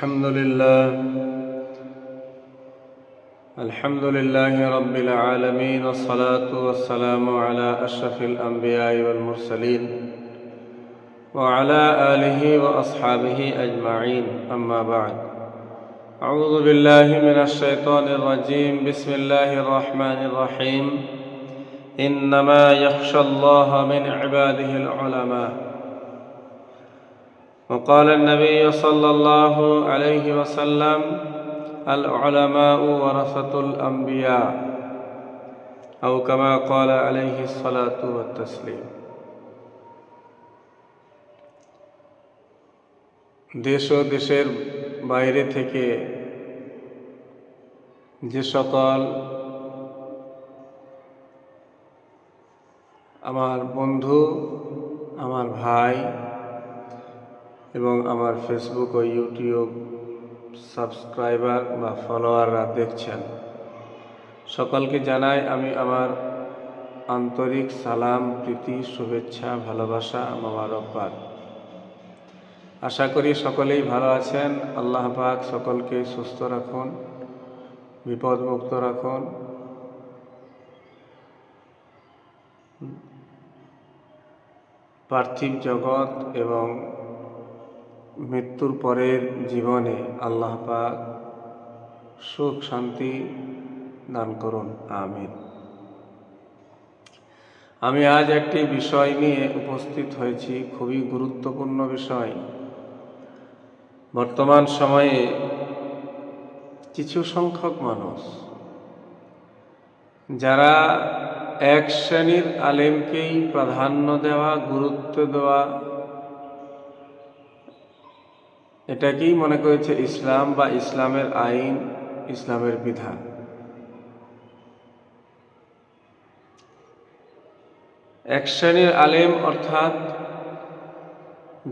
الحمد لله. الحمد لله رب العالمين والصلاة والسلام على أشرف الأنبياء والمرسلين وعلى آله وأصحابه أجمعين. أما بعد أعوذ بالله من الشيطان الرجيم. بسم الله الرحمن الرحيم. إنما يخشى الله من عباده العلماء. وقال النبي صلى الله عليه وسلم العلماء ورثة الأنبياء أو كما قال عليه الصلاة والتسليم দেশ ও দেশের বাইরে থেকে যে সকল আমার বন্ধু আমার ভাই এবং আমার ফেসবুক ও ইউটিউব সাবস্ক্রাইবার বা ফলোয়াররা দেখছেন। সকলকে জানাই আমি আমার আন্তরিক সালাম, প্রীতি, শুভেচ্ছা, ভালোবাসা, মোবারকবাদ। আশা করি সকলেই ভালো আছেন। আল্লাহ পাক সকলকে সুস্থ রাখুন, বিপদমুক্ত রাখুন। পার্থিব জগৎ এবং মৃত্যুর পরের জীবনে আল্লাহ পাক সুখ, শান্তি দান করুন। আমিন। আমি আজ একটি বিষয় নিয়ে উপস্থিত হয়েছি, খুবই গুরুত্বপূর্ণ বিষয়। বর্তমান সময়ে কিছু সংখ্যক মানুষ, যারা এক শ্রেণির আলেমকেই প্রাধান্য দেওয়া, গুরুত্ব দেওয়া এটাকেই মনে করেছে ইসলাম বা ইসলামের আইন, ইসলামের বিধান। এক শ্রেণির আলেম অর্থাৎ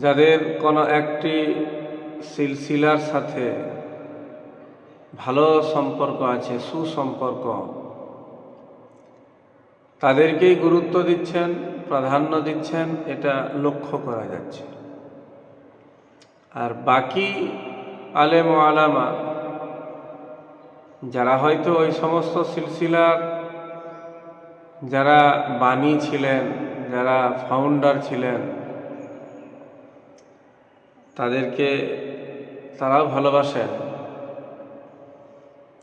যাদের কোনো একটি সিলসিলার সাথে ভালো সম্পর্ক আছে, সুসম্পর্ক, তাদেরকেই গুরুত্ব দিচ্ছেন, প্রাধান্য দিচ্ছেন, এটা লক্ষ্য করা যাচ্ছে। আর বাকি আলেম ও আলামা, যারা হয়তো ওই সমস্ত সিলসিলার যারা বাণী ছিলেন, যারা ফাউন্ডার ছিলেন, তাদেরকে তারাও ভালোবাসেন।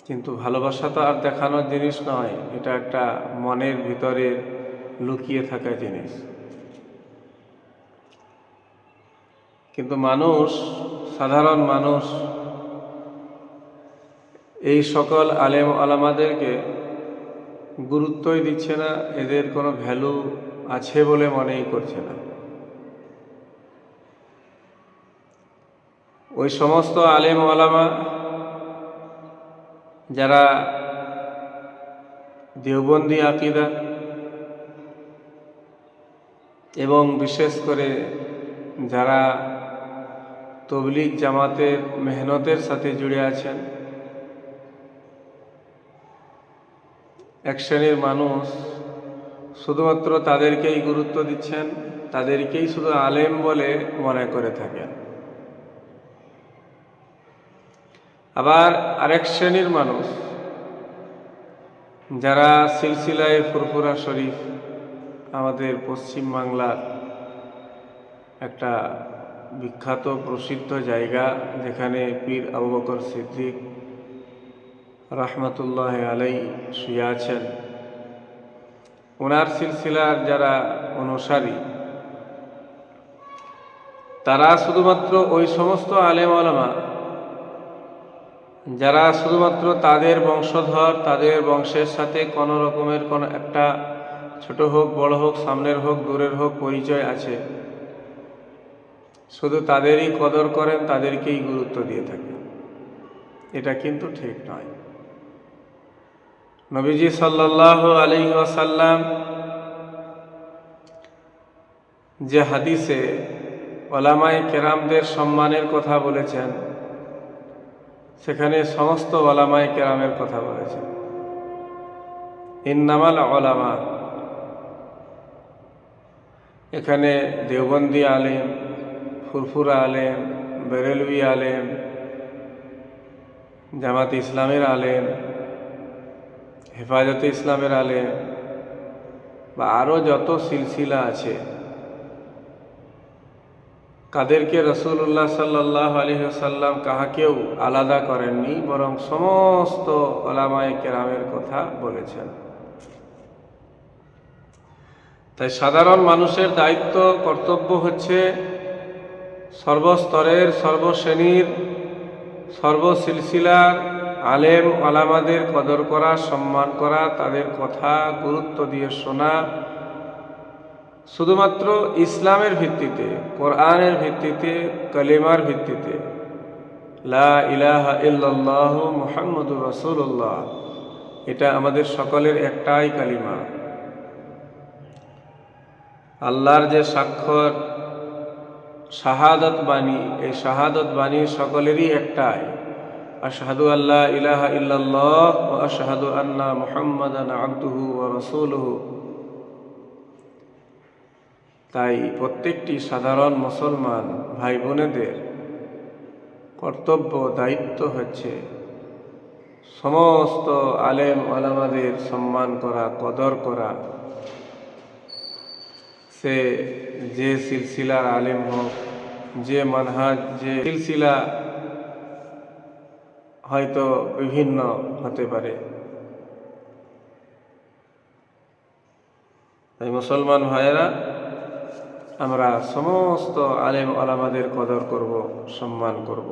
কিন্তু ভালোবাসা তো আর দেখানোর জিনিস নয়, এটা একটা মনের ভিতরে লুকিয়ে থাকা জিনিস। কিন্তু মানুষ, সাধারণ মানুষ, এই সকল আলেম আলামাদেরকে গুরুত্বই দিচ্ছে না, এদের কোনো ভ্যালু আছে বলে মনেই করছে না। ওই সমস্ত আলেম আলামা যারা দেওবন্দি আকিদা এবং বিশেষ করে যারা তবলিগ জামাতের মেহনতের সাথে জুড়ে আছেন। এক শ্রেণির মানুষ শুধুমাত্র তাদেরকেই গুরুত্ব দিচ্ছেন, তাদেরকেই শুধু আলেম বলে মনে করে থাকেন। আবার আরেক শ্রেণির মানুষ যারা সিলসিলায় ফুরফুরা শরীফ, আমাদের পশ্চিম বাংলার একটা বিখ্যাত প্রসিদ্ধ জায়গা যেখানে পীর আবু বকর সিদ্দিক রহমতুল্লাহ আলাই শুয়ে আছেন। ওনার সিলসিলার যারা অনুসারী, তারা শুধুমাত্র ওই সমস্ত আলেম আলমা যারা শুধুমাত্র তাদের বংশধর, তাদের বংশের সাথে কোনো রকমের কোনো একটা ছোট হোক, বড় হোক, সামনের হোক, দূরের হোক পরিচয় আছে। শুধু তাদেরই কদর করেন, তাদেরকেই গুরুত্ব দিয়ে থাকেন। এটা কিন্তু ঠিক নয়। নবীজি সাল্লাহ আলী ওয়াসাল্লাম যে হাদিসে ওলামাই কেরামদের সম্মানের কথা বলেছেন, সেখানে সমস্ত ওলামাই কেরামের কথা বলেছেন। ইন্নামাল ওলামা, এখানে দেওবন্দি আলেম ফুরফুরা আলেম বেরেলভি আলেম, জামাত ইসলামের আলেম, হেফাজতে ইসলামের আলেম, বা আরও যত সিলসিলা আছে, কাদেরকে রসুল্লাহ সাল্লাহ আলহিহাল্লাম কাহাকেও আলাদা করেননি, বরং সমস্ত ওলামায় কেরামের কথা বলেছেন। তাই সাধারণ মানুষের দায়িত্ব, কর্তব্য হচ্ছে সর্বস্তরের সর্বশ্রেণীর, সর্বসিলসিলার আলেম আলামাদের কদর করা, সম্মান করা, তাদের কথা গুরুত্ব দিয়ে শোনা। শুধুমাত্র ইসলামের ভিত্তিতে, কোরআনের ভিত্তিতে, কলিমার ভিত্তিতে। লা ইলাহা ইল্লাল্লাহ মুহাম্মদুর রসুল্লাহ এটা আমাদের সকলের একটাই কালিমা। আল্লাহর যে স্বাক্ষর শাহাদত বাণী, এই শাহাদত বাণী সকলেরই একটাই। আশহাদু আল্লাহ ইলাহা ইল্লাল্লাহ ও আশহাদু আন্না মুহাম্মাদান আবদুহু ও রসুলহু। তাই প্রত্যেকটি সাধারণ মুসলমান ভাই বোনেদের কর্তব্য দায়িত্ব হচ্ছে সমস্ত আলেম আলামাদের সম্মান করা, কদর করা সে যে সিলসিলার আলেম হোক যে মানহাজ যে সিলসিলা হয়তো বিভিন্ন হতে পারে। তাই মুসলমান ভাইয়েরা, আমরা সমস্ত আলেম আলামাদের কদর করব, সম্মান করব।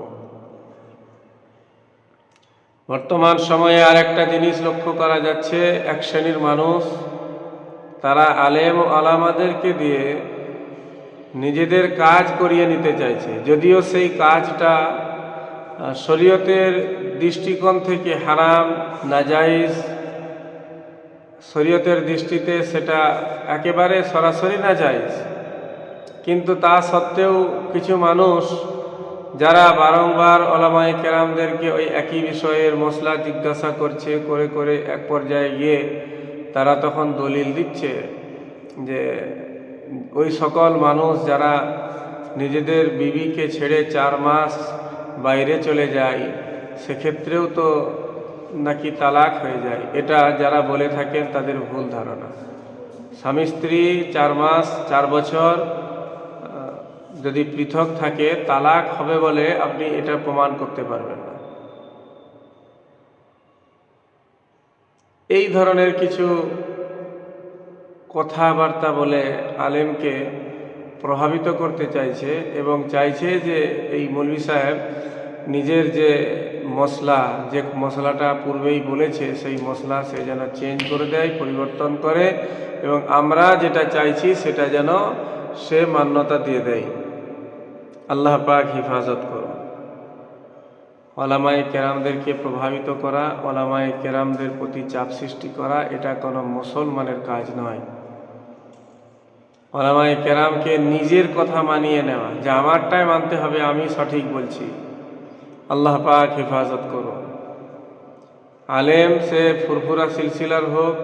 বর্তমান সময়ে আর একটা জিনিস লক্ষ্য করা যাচ্ছে, এক শ্রেণির মানুষ তারা আলেম ও আলামাদেরকে দিয়ে নিজেদের কাজ করিয়ে নিতে চাইছে। যদিও সেই কাজটা শরীয়তের দৃষ্টিকোণ থেকে হারাম, নাজাইজ, শরীয়তের দৃষ্টিতে সেটা একেবারে সরাসরি নাজাইজ। কিন্তু তা সত্ত্বেও কিছু মানুষ, যারা বারংবার ওলামাই কেরামদেরকে ওই একই বিষয়ের মশলা জিজ্ঞাসা করছে, করে করে এক পর্যায়ে গিয়ে তারা তখন দলিল দিচ্ছে যে ওই সকল মানুষ যারা নিজেদের বিবিকে ছেড়ে চার মাস বাইরে চলে যায়, সেক্ষেত্রেও তো নাকি তালাক হয়ে যায়। এটা যারা বলে থাকেন তাদের ভুল ধারণা। স্বামী স্ত্রী চার মাস, চার বছর যদি পৃথক থাকে, তালাক হবে বলে আপনি এটা প্রমাণ করতে পারবেন না। এই ধরনের কিছু কথাবার্তা বলে আলেমকে প্রভাবিত করতে চাইছে এবং চাইছে যে এই মৌলভী সাহেব নিজের যে মশলা, যে মশলাটা পূর্বেই বলেছে, সেই মশলা সে যেন চেঞ্জ করে দেয়, পরিবর্তন করে এবং আমরা যেটা চাইছি সেটা যেন সে মান্যতা দিয়ে দেয়। আল্লাহ পাক হেফাজত করো ওলামাই কেরামদেরকে প্রভাবিত করা ওলামাই কেরামদের প্রতি চাপ সৃষ্টি করা, এটা কোনো মুসলমানের কাজ নয়। ওলামাই কেরামকে নিজের কথা মানিয়ে নেওয়া, যে আমারটাই মানতে হবে, আমি সঠিক বলছি। আল্লাহ পাক হেফাজত করো আলেম সে ফুরফুরা সিলসিলার হোক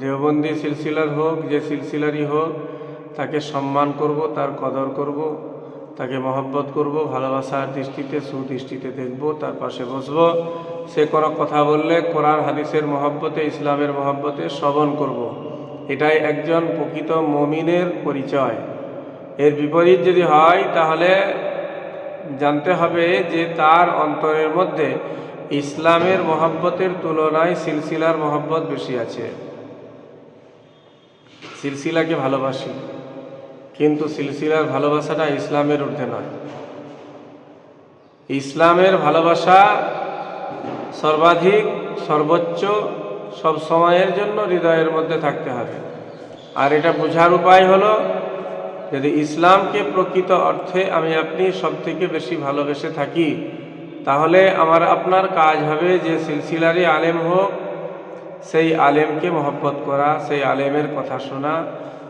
দেওবন্দি সিলসিলার হোক, যে সিলসিলারই হোক, তাকে সম্মান করব, তার কদর করব। তাকে মহব্বত করব, ভালোবাসার দৃষ্টিতে, সুদৃষ্টিতে দেখব, তার পাশে বসব। সে কোনো কথা বললে কোরআন, হাদিসের মহব্বতে, ইসলামের মহব্বতে শ্রবণ করব। এটাই একজন প্রকৃত মমিনের পরিচয়। এর বিপরীত যদি হয়, তাহলে জানতে হবে যে তার অন্তরের মধ্যে ইসলামের মহব্বতের তুলনায় সিলসিলার মহব্বত বেশি আছে। সিলসিলাকে ভালোবাসি। কিন্তু সিলসিলার ভালোবাসাটা ইসলামের ঊর্ধ্বে নয়। ইসলামের ভালোবাসা সর্বাধিক, সর্বোচ্চ, সব সময়ের জন্য হৃদয়ের মধ্যে থাকতে হবে। আর এটা বোঝার উপায় হলো, যদি ইসলামকে প্রকৃত অর্থে আমি আপনি সব থেকে বেশি ভালোবেসে থাকি, তাহলে আমার আপনার কাজ হবে যে সিলসিলারই আলেম হোক, সেই আলেমকে মহব্বত করা, সেই আলেমের কথা শোনা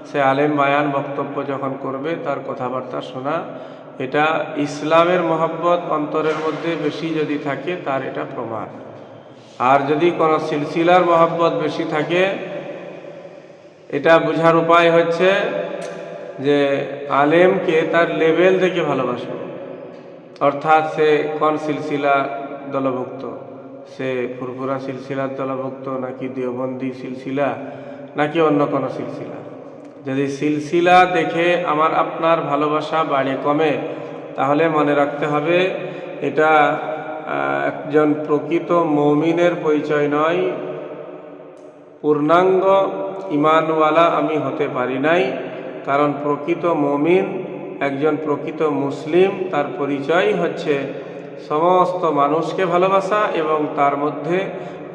সে আলেম বায়ান বক্তব্য যখন করবে, তার কথাবার্তা শোনা। এটা ইসলামের মহব্বত অন্তরের মধ্যে বেশি যদি থাকে, তার এটা প্রমাণ। আর যদি কোনো সিলসিলার মহব্বত বেশি থাকে, এটা বোঝার উপায় হচ্ছে যে আলেমকে তার লেভেল দেখে ভালোবাসবে। অর্থাৎ সে কোন সিলসিলা দলভুক্ত? সে ফুরফুরা সিলসিলার দলভুক্ত নাকি দেওবন্দি সিলসিলা, নাকি অন্য কোনো সিলসিলা? যদি সিলসিলা দেখে আমার আপনার ভালোবাসা বাড়ে কমে, তাহলে মনে রাখতে হবে এটা একজন প্রকৃত মৌমিনের পরিচয় নয়। পূর্ণাঙ্গ ইমানওয়ালা আমি হতে পারি নাই, কারণ প্রকৃত মমিন, একজন প্রকৃত মুসলিম, তার পরিচয় হচ্ছে সমস্ত মানুষকে ভালোবাসা এবং তার মধ্যে,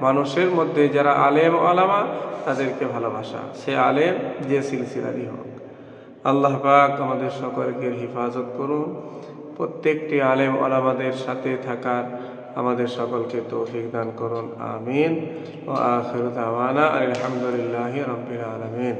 মানুষের মধ্যে যারা আলেম আলামা তাদেরকে ভালোবাসা। সে আলেম, যে সিলসিলারই হোক। আল্লাহ পাক আমাদের সকলকে হেফাজত করুন। প্রত্যেকটি আলেম আলামাদের সাথে থাকার আমাদের সকলকে তৌফিক দান করুন। আমিন। ও আখির দাওয়ানা আলহামদুলিল্লাহ রবিল আলামিন।